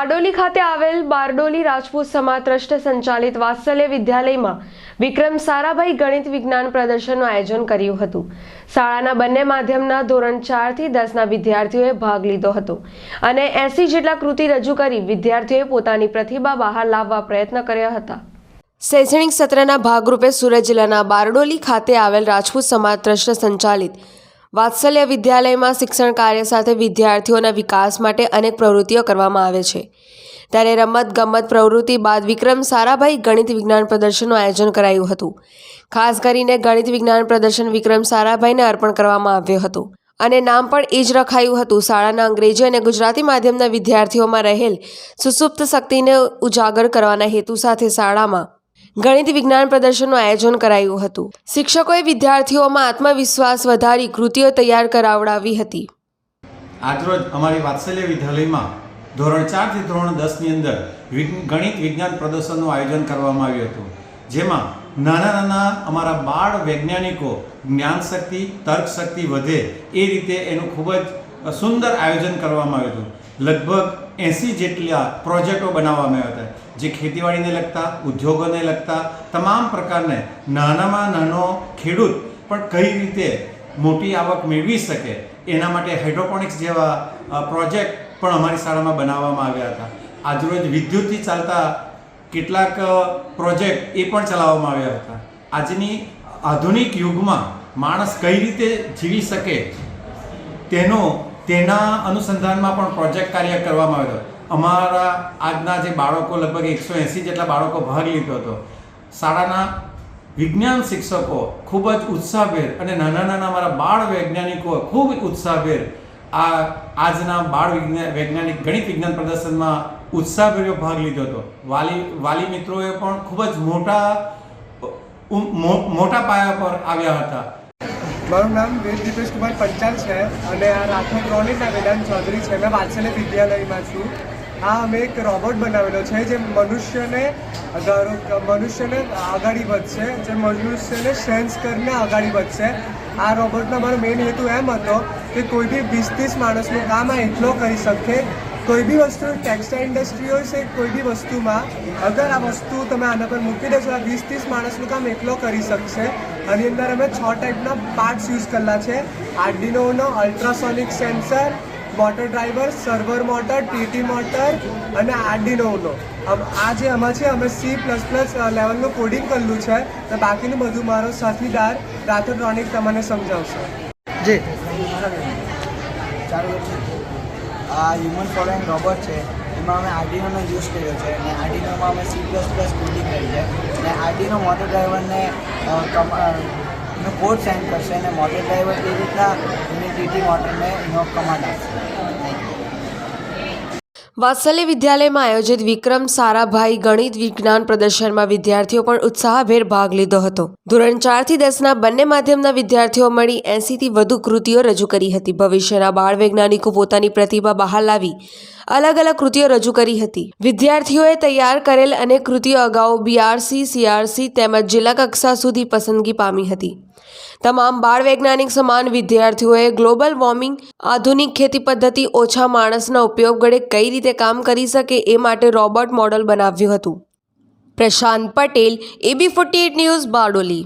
બારડોલી ખાતે આવેલ બારડોલી રાજપૂત સમાજ ટ્રસ્ટ સંચાલિત વાત્સલ્ય વિદ્યાલયમાં વિક્રમ સારાભાઈ ગણિત વિજ્ઞાન પ્રદર્શનનું આયોજન કર્યું હતું. શાળાના બંને માધ્યમના ધોરણ ચારથી દસના વિદ્યાર્થીઓએ ભાગ લીધો હતો અને એસી જેટલા કૃતિ રજૂ કરી વિદ્યાર્થીઓએ પોતાની પ્રતિભા બહાર લાવવા પ્રયત્ન કર્યા હતા. શૈક્ષણિક સત્રના ભાગરૂપે સુરત જિલ્લાના બારડોલી ખાતે આવેલ રાજપૂત સમાજ ટ્રસ્ટ સંચાલિત વાત્સલ્ય વિદ્યાલયમાં શિક્ષણ કાર્ય સાથે વિદ્યાર્થીઓના વિકાસ માટે અનેક પ્રવૃત્તિઓ કરવામાં આવે છે. ત્યારે રમત, ગમત, પ્રવૃત્તિ બાદ વિક્રમ સારાભાઈ ગણિત વિજ્ઞાન પ્રદર્શનનું આયોજન કરાયું હતું. ખાસ કરીને ગણિત વિજ્ઞાન પ્રદર્શન વિક્રમ સારાભાઈને અર્પણ કરવામાં આવ્યું હતું. અને નામ પણ એ જ રખાયું હતું. શાળાના અંગ્રેજી અને ગુજરાતી માધ્યમના વિદ્યાર્થીઓમાં રહેલ સુસુપ્ત શક્તિને ઉજાગર કરવાના હેતુ સાથે શાળામાં ગણિત વિજ્ઞાન પ્રદર્શનનું આયોજન કરાયું હતું. શિક્ષકોએ વિદ્યાર્થીઓમાં આત્મવિશ્વાસ વધારી કૃતિઓ તૈયાર કરાવડાવી હતી. આજરોજ અમારી વાત્સલ્ય વિદ્યાલયમાં ધોરણ ચારથી ધોરણ દસની અંદર ગણિત વિજ્ઞાન પ્રદર્શનનું આયોજન કરવામાં આવ્યું હતું. જેમાં નાના નાના અમારા બાળ વૈજ્ઞાનિકો જ્ઞાન શક્તિ તર્ક શક્તિ વધે એ રીતે એનું ખૂબ જ સુંદર આયોજન કરવામાં આવ્યું હતું. લગભગ એંસી જેટલા પ્રોજેક્ટો બનાવવામાં આવ્યા હતા. જે ખેતીવાડીને લગતા, ઉદ્યોગોને લગતા, તમામ પ્રકારને નાનામાં નાનો ખેડૂત પણ કઈ રીતે મોટી આવક મેળવી શકે, એના માટે હાઇડ્રોપોનિક્સ જેવા પ્રોજેક્ટ પણ અમારી શાળામાં બનાવવામાં આવ્યા હતા. આજરોજ વિદ્યુતથી ચાલતા કેટલાક પ્રોજેક્ટ એ પણ ચલાવવામાં આવ્યા હતા. આજની આધુનિક યુગમાં માણસ કઈ રીતે જીવી શકે તેનો તેના અનુસંધાનમાં પણ પ્રોજેક્ટ કાર્ય કરવામાં આવ્યો હતો. અમારા આજના જે બાળકો, લગભગ એકસો એંસી જેટલા બાળકો ભાગ લીધો હતો. શાળાના વિજ્ઞાન શિક્ષકો ખૂબ જ ઉત્સાહભેર અને નાના નાના અમારા બાળ વૈજ્ઞાનિકો ખૂબ ઉત્સાહભેર આ આજના બાળ વિજ્ઞાન વૈજ્ઞાનિક ગણિત વિજ્ઞાન પ્રદર્શનમાં ઉત્સાહભેર ભાગ લીધો હતો. વાલી વાલી મિત્રોએ પણ ખૂબ જ મોટા મોટા પાયા પર આવ્યા હતા. મારું નામ વેદ દીપેશ કુમાર પંચાલ છે અને આ રાઠોડ રોનિતના વેદાંત ચૌધરી છે. મેં વાત્સલ્ય વિદ્યાલયમાં છું. આ અમે એક રોબોટ બનાવેલો છે જે મનુષ્યને મનુષ્યને આગળ વધશે, જે મનુષ્યને સેન્સ કરીને આગળ વધશે. આ રોબોટનો મારો મેઇન હેતુ એમ હતો કે કોઈ બી વીસ ત્રીસ માણસનું કામ આ એટલો કરી શકે કોઈ બી વસ્તુ ટેક્સટાઇલ ઇન્ડસ્ટ્રી હોય છે કોઈ બી વસ્તુમાં અગર આ વસ્તુ તમે આના પર મૂકી દેશો આ વીસ ત્રીસ માણસનું કામ એકલો કરી શકશે. આની અંદર અમે છ ટાઈપના પાર્ટ્સ યુઝ કરેલા છે. આર્ડિનોનો ultrasonic sensor motor driver server motor TT motor અને આર્ડિનોનો આ જે આમાં છે અમે સી પ્લસ પ્લસ લેવલનું કોડિંગ કરેલું છે. તો બાકીનું બધું મારો સાથીદાર રાથોટ્રોનિક તમને સમજાવશે. જી. ચાલુ. આ હ્યુમન ફોલોઈંગ રોબોટ છે, એમાં અમે આર્ડિનોનો યુઝ કર્યો છે અને આર્ડિનોમાં અમે સી પ્લસ પ્લસ બિલ્ડિંગ કરી છે. અને આર્ડિનો મોટર ડ્રાઈવરને એનો કોડ સેન્ડ કરશે અને મોટર ડ્રાઈવર એ રીતના એની ટીટી મોટરને એનો કમાન્ડ આપશે. વાત્સલ્ય વિદ્યાલયમાં આયોજિત વિક્રમ સારાભાઈ ગણિત વિજ્ઞાન પ્રદર્શનમાં વિદ્યાર્થીઓ પણ ઉત્સાહભેર ભાગ લીધો હતો. ધોરણ ચારથી દસના બંને માધ્યમના વિદ્યાર્થીઓ મળી એંસીથી વધુ કૃતિઓ રજૂ કરી હતી. ભવિષ્યના બાળ વૈજ્ઞાનિકો પોતાની પ્રતિભા બહાર લાવી અલગ અલગ કૃતિઓ રજૂ કરી હતી. વિદ્યાર્થીઓએ તૈયાર કરેલ અનેક કૃતિઓ અગાઉ બીઆરસી, સીઆરસી તેમજ જિલ્લા કક્ષા સુધી પસંદગી પામી હતી. તમામ બાળ વૈજ્ઞાનિક સમાન વિદ્યાર્થીઓએ ગ્લોબલ વોર્મિંગ, આધુનિક ખેતી પદ્ધતિ, ઓછા માણસના ઉપયોગ વડે કઈ રીતે કામ કરી શકે એ માટે રોબોટ મોડલ બનાવ્યું હતું. Prashant Patel AB forty news Bardoli.